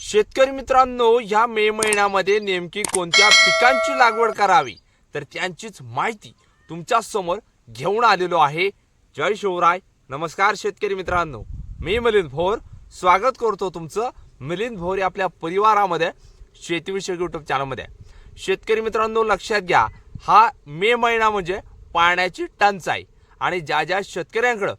शेतकरी मित्रांनो ह्या मे महिन्यामध्ये नेमकी कोणत्या पिकांची लागवड करावी? तर त्यांचीच माहिती तुमच्यासमोर घेऊन आलेलो आहे. जय शिवराय. नमस्कार शेतकरी मित्रांनो. मी मिलिंद भोर. स्वागत करतो तुमचं मिलिंद भोर या आपल्या परिवारामध्ये शेतीविषयक युट्यूब चॅनलमध्ये शेतकरी मित्रांनो लक्षात घ्या हा मे महिना म्हणजे पाण्याची टंचाई आणि ज्या ज्या शेतकऱ्यांकडं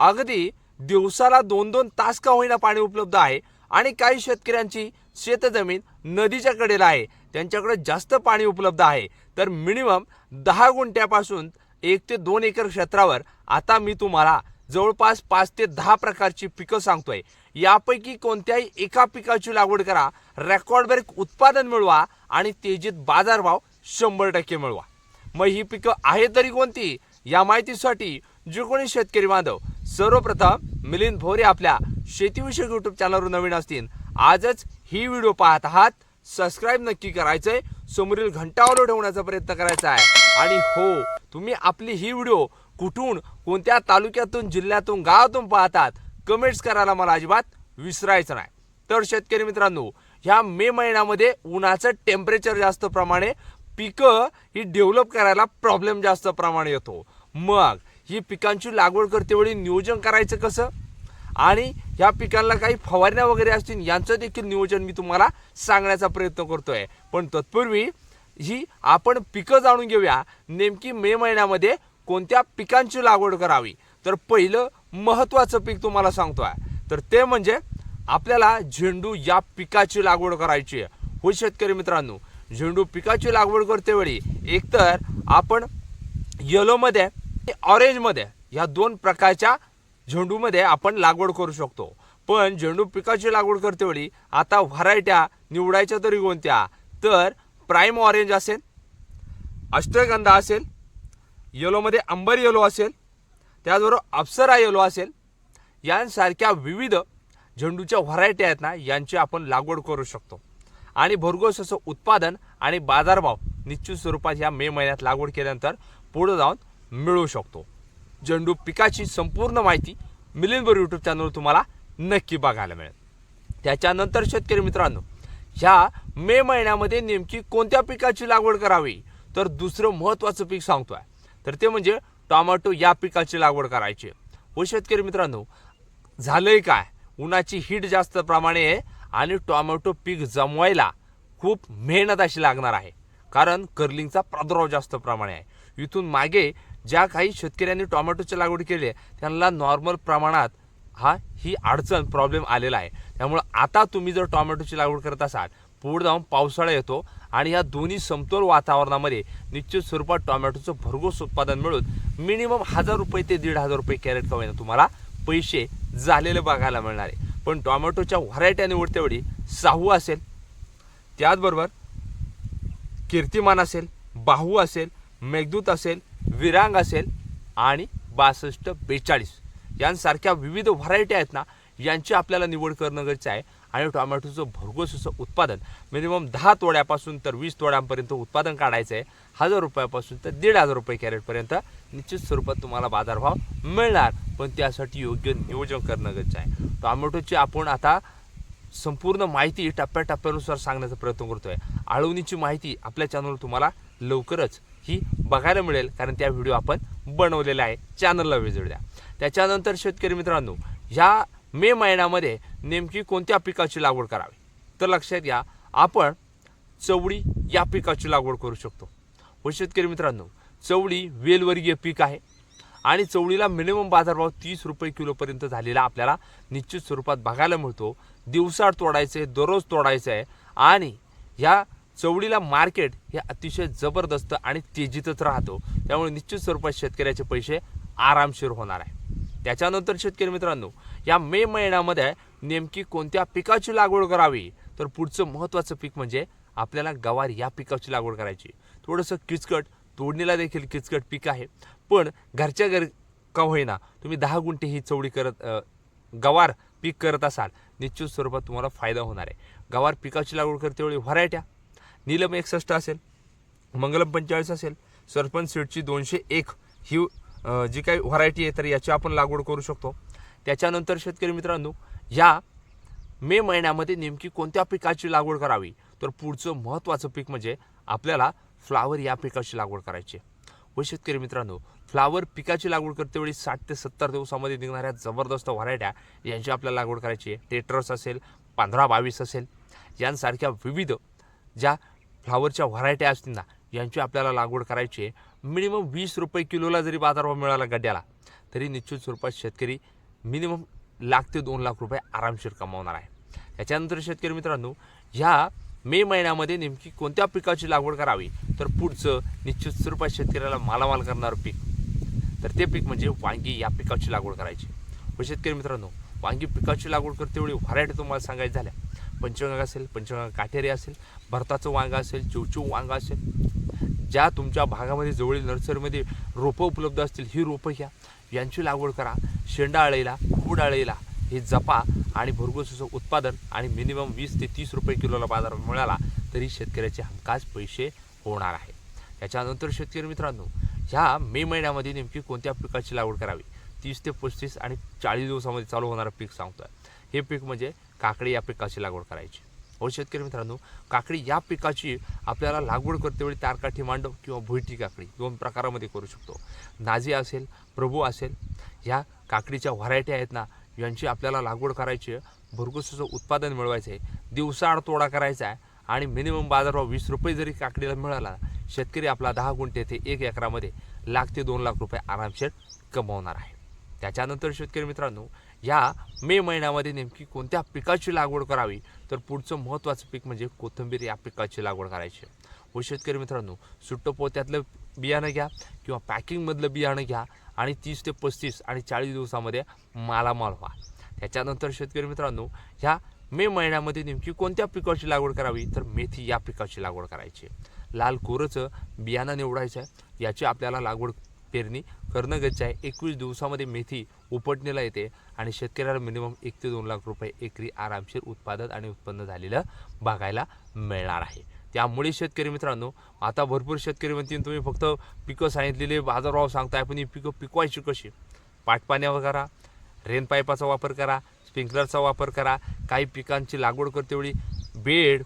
अगदी दिवसाला दोन दोन तास का होईना पाणी उपलब्ध आहे आणि काही शेतकऱ्यांची शेतजमीन नदीच्या कडेला आहे. त्यांच्याकडे जास्त पाणी उपलब्ध आहे. तर मिनिमम दहा गुंठ्यापासून एक ते दोन एकर क्षेत्रावर आता मी तुम्हाला जवळपास पाच ते दहा प्रकारची पिकं सांगतोय. यापैकी कोणत्याही एका पिकाची लागवड करा रेकॉर्ड ब्रेक उत्पादन मिळवा आणि तेजीत बाजारभाव शंभर टक्के मिळवा. मग ही पिकं आहे तरी कोणती? या माहितीसाठी जे कोणी शेतकरी बांधव सर्वप्रथम मिलिंद भोरे आपल्या शेतीविषयक युट्यूब चॅनलवर नवीन असतील. आजच ही व्हिडिओ पाहत आहात. सबस्क्राईब नक्की करायचंय. समोरील घंटावर ठेवण्याचा प्रयत्न करायचा आहे. आणि हो तुम्ही आपली ही व्हिडिओ कुठून कोणत्या तालुक्यातून जिल्ह्यातून गावातून पाहतात कमेंट्स करायला मला अजिबात विसरायचं नाही. तर शेतकरी मित्रांनो ह्या मे महिन्यामध्ये उन्हाचं टेम्परेचर जास्त प्रमाणे पिकं ही डेव्हलप करायला प्रॉब्लेम जास्त प्रमाणे येतो. मग ही पिकांची लागवड करतेवेळी नियोजन करायचं कसं? आणि ह्या पिकांना काही फवारण्या वगैरे असतील यांचं देखील नियोजन मी तुम्हाला सांगण्याचा प्रयत्न करतो आहे पण तत्पूर्वी ही आपण पिकं जाणून घेऊया. नेमकी मे महिन्यामध्ये कोणत्या पिकांची लागवड करावी? तर पहिलं महत्त्वाचं पीक तुम्हाला सांगतो आहे. तर ते म्हणजे आपल्याला झेंडू या पिकाची लागवड करायची आहे. हो शेतकरी मित्रांनो झेंडू पिकाची लागवड करतेवेळी एकतर आपण येलोमध्ये ऑरेंजमध्ये ह्या दोन प्रकारच्या झेंडूमध्ये आपण लागवड करू शकतो. पण झेंडू पिकाची लागवड करतेवेळी आता व्हरायट्या निवडायच्या तरी कोणत्या? तर प्राईम ऑरेंज असेल अष्टगंधा असेल येलोमध्ये अंबर येलो असेल त्याचबरोबर अप्सरा येलो असेल यांसारख्या विविध झेंडूच्या व्हरायटी आहेत ना यांची आपण लागवड करू शकतो. आणि भरघोस असं उत्पादन आणि बाजारभाव निश्चित स्वरूपात या मे महिन्यात लागवड केल्यानंतर पुढे जाऊन मिळू शकतो. झेंडू पिकाची संपूर्ण माहिती मिलिंदवर यूट्यूब चॅनलवर तुम्हाला नक्की बघायला मिळेल. त्याच्यानंतर शेतकरी मित्रांनो ह्या मे महिन्यामध्ये नेमकी कोणत्या पिकाची लागवड करावी? तर दुसरं महत्त्वाचं पीक सांगतोय. तर ते म्हणजे टोमॅटो या पिकाची लागवड करायची. व शेतकरी मित्रांनो झालंय काय? उन्हाची हीट जास्त प्रमाणे आहे आणि टॉमॅटो पीक जमवायला खूप मेहनत अशी लागणार आहे. कारण कर्लिंगचा प्रादुर्भाव जास्त प्रमाणे आहे. इथून मागे ज्या काही शेतकऱ्यांनी टोमॅटोची लागवड केली आहे त्यांना नॉर्मल प्रमाणात हा ही अडचण प्रॉब्लेम आलेला आहे. त्यामुळं आता तुम्ही जर टोमॅटोची लागवड करत असाल पुढे जाऊन पावसाळा येतो आणि या दोन्ही समतोल वातावरणामध्ये निश्चित स्वरूपात टोमॅटोचं भरघोस उत्पादन मिळून मिनिमम हजार रुपये ते दीड हजार रुपये कॅरेट का तुम्हाला पैसे झालेले बघायला मिळणार आहे. पण टोमॅटोच्या व्हरायट्या निवडते वेळी साहू असेल त्याचबरोबर कीर्तिमान असेल बाहू असेल मेघदूत असेल विरांग असेल आणि बासष्ट बेचाळीस. यांसारख्या विविध व्हरायटी आहेत ना यांची आपल्याला निवड करणं गरजेचं आहे. आणि टोमॅटोचं भरघोस असं उत्पादन मिनिमम दहा तोड्यापासून तर वीस तोड्यांपर्यंत उत्पादन काढायचं आहे. हजार रुपयापासून तर दीड हजार रुपये कॅरेटपर्यंत निश्चित स्वरूपात तुम्हाला बाजारभाव मिळणार. पण त्यासाठी योग्य नियोजन करणं गरजेचं आहे. टोमॅटोची आपण आता संपूर्ण माहिती टप्प्याटप्प्यानुसार सांगण्याचा प्रयत्न करतो आहे आळवणीची माहिती आपल्या चॅनलवर तुम्हाला लवकरच ही बघायला मिळेल कारण त्या व्हिडिओ आपण बनवलेला आहे चॅनलला विजिट द्या. त्याच्यानंतर शेतकरी मित्रांनो ह्या मे महिन्यामध्ये नेमकी कोणत्या पिकाची लागवड करावी? तर लक्षात घ्या आपण चवळी या पिकाची लागवड करू शकतो. हो शेतकरी मित्रांनो चवळी वेलवर्गीय पीक आहे आणि चवळीला मिनिमम बाजारभाव तीस रुपये किलोपर्यंत झालेला आपल्याला निश्चित स्वरूपात बघायला मिळतो. दिवसाड तोडायचं आहे दररोज तोडायचं आहे आणि ह्या चवळीला मार्केट हे अतिशय जबरदस्त आणि तेजीतच राहतो. त्यामुळे निश्चित स्वरूपात शेतकऱ्याचे पैसे आरामशीर होणार आहे. त्याच्यानंतर शेतकरी मित्रांनो या मे महिन्यामध्ये नेमकी कोणत्या पिकाची लागवड करावी? तर पुढचं महत्त्वाचं पीक म्हणजे आपल्याला गवार या पिकाची लागवड करायची. थोडंसं किचकट तोडणीला देखील किचकट पीक आहे. पण घरच्या घर का होईना तुम्ही दहा गुंठे ही चवळी करत गवार पीक करत असाल निश्चित स्वरूपात तुम्हाला फायदा होणार आहे. गवार पिकाची लागवड करते वेळी व्हरायट्या नीलम एकसष्ट असेल मंगलम पंचेचाळीस असेल सरपंच सीडची दोनशे एक ही जी काही व्हरायटी आहे तर याची आपण लागवड करू शकतो. त्याच्यानंतर शेतकरी मित्रांनो या मे महिन्यामध्ये नेमकी कोणत्या पिकाची लागवड करावी? तर पुढचं महत्त्वाचं पीक म्हणजे आपल्याला फ्लावर या पिकाची लागवड करायची व शेतकरी मित्रांनो फ्लावर पिकाची लागवड करते वेळी साठ ते सत्तर दिवसामध्ये निघणाऱ्या जबरदस्त व्हरायट्या यांची आपल्याला लागवड करायची आहे. टेट्रस असेल पंधरा बावीस असेल यांसारख्या विविध ज्या फ्लावरच्या व्हरायट्या असतील ना यांची आपल्याला लागवड करायची आहे. मिनिमम वीस रुपये किलोला जरी बाजारभाव मिळाला गड्ड्याला तरी निश्चित स्वरूपात शेतकरी मिनिमम लाख ते दोन लाख रुपये आरामशीर कमावणार आहे. त्याच्यानंतर शेतकरी मित्रांनो ह्या मे महिन्यामध्ये नेमकी कोणत्या पिकाची लागवड करावी तर पुढचं निश्चित स्वरूपात शेतकऱ्याला मालामाल करणारं पीक. तर ते पीक म्हणजे वांगी या पिकाची लागवड करायची. व शेतकरी मित्रांनो वांगी पिकाची लागवड करते वेळी व्हरायटी तुम्हाला सांगायचं झाल्या. पंचगंगा असेल पंचगंगा काटेरी असेल भरताचं वांगा असेल चिवचिव वांगा असेल ज्या तुमच्या भागामध्ये जवळील नर्सरीमध्ये रोपं उपलब्ध असतील ही रोपं घ्या. यांची लागवड करा. शेंडा आळेला खूड आळीला हे जपा आणि भरघोस उत्पादन आणि मिनिमम वीस ते तीस रुपये किलोला बाजारात मिळाला तरी शेतकऱ्याचे हमखास पैसे होणार आहे. त्याच्यानंतर शेतकरी मित्रांनो ह्या मे महिन्यामध्ये नेमकी कोणत्या पिकाची लागवड करावी? तीस ते पस्तीस आणि चाळीस दिवसामध्ये चालू होणारं पीक सांगतोय. हे पीक म्हणजे काकडी या पिकाची लागवड करायची. हो शेतकरी मित्रांनो काकडी या पिकाची आपल्याला लागवड करतेवेळी तारकाठी मांडव किंवा भुईटी काकडी दोन प्रकारामध्ये करू शकतो. नाझी असेल प्रभू असेल ह्या काकडीच्या व्हरायटी आहेत ना यांची आपल्याला लागवड करायची आहे. उत्पादन मिळवायचं आहे. दिवसाआड तोडा करायचा आहे आणि मिनिमम बाजारभाव वीस रुपये जरी काकडीला मिळाला शेतकरी आपला दहा गुंठे ते एक एकरामध्ये लाख ते दोन लाख रुपये आरामशेर कमवणार आहे. त्याच्यानंतर शेतकरी मित्रांनो ह्या मे महिन्यामध्ये नेमकी कोणत्या पिकाची लागवड करावी? तर पुढचं महत्त्वाचं पीक म्हणजे कोथिंबीर या पिकाची लागवड करायची. व शेतकरी मित्रांनो सुट्ट पोत्यातलं बियाणं घ्या किंवा पॅकिंगमधलं बियाणं घ्या आणि तीस ते पस्तीस आणि चाळीस दिवसामध्ये मालामाल व्हा. त्याच्यानंतर शेतकरी मित्रांनो ह्या मे महिन्यामध्ये नेमकी कोणत्या पिकाची लागवड करावी? तर मेथी या पिकाची लागवड करायची. लाल कोरचं बियाणं निवडायचं आहे. याची आपल्याला लागवड पेरणी करणं गरजेचं आहे. एकवीस दिवसामध्ये मेथी उपटणीला येते आणि शेतकऱ्याला मिनिमम एक ते दोन लाख रुपये एकरी आरामशीर उत्पादन आणि उत्पन्न झालेलं बघायला मिळणार आहे. त्यामुळे शेतकरी मित्रांनो आता भरपूर शेतकरी म्हणतील तुम्ही फक्त पिकं सांगितलेले बाजारभाव सांगताय पण ही पिकं पिकवायची कशी? पाटपाण्यावर करा रेन पाईपाचा वापर करा स्प्रिंकलरचा वापर करा काही पिकांची लागवड करतेवेळी बेड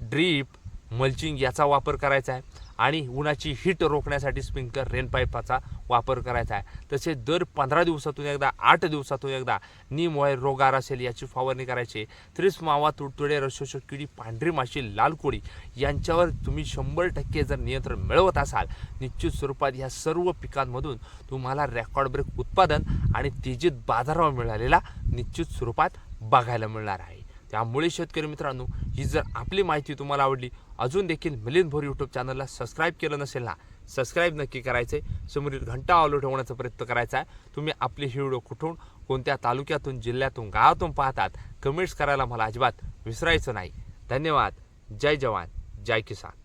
ड्रीप मल्चिंग याचा वापर करायचा आहे. आणि उन्हाची हीट रोखण्यासाठी स्प्रिंकलर रेनपाईपाचा वापर करायचा आहे. तसे दर पंधरा दिवसातून एकदा आठ दिवसातून एकदा नीम रोगार असेल याची फवारणी करायची. त्रिस मावा तुडतुडे रसोशक किडी पांढरी माशी लाल कोळी यांच्यावर तुम्ही शंभर टक्के जर नियंत्रण मिळवत असाल निश्चित स्वरूपात ह्या सर्व पिकांमधून तुम्हाला रेकॉर्ड ब्रेक उत्पादन आणि तेजीत बाजारभाव मिळालेला निश्चित स्वरूपात बघायला मिळणार आहे. त्यामुळे शेतकरी मित्रांनो ही जर आपली माहिती तुम्हाला आवडली अजून देखील मिलिंद भोर यूट्यूब चॅनलला सबस्क्राईब केलं नसेल ना सबस्क्राईब नक्की करायचं आहे समोरील घंटा ऑलो ठेवण्याचा प्रयत्न करायचा आहे. तुम्ही आपली ही व्हिडिओ कुठून कोणत्या तालुक्यातून जिल्ह्यातून गावातून पाहतात कमेंट्स करायला मला अजिबात विसरायचं नाही. धन्यवाद. जय जवान. जय किसान.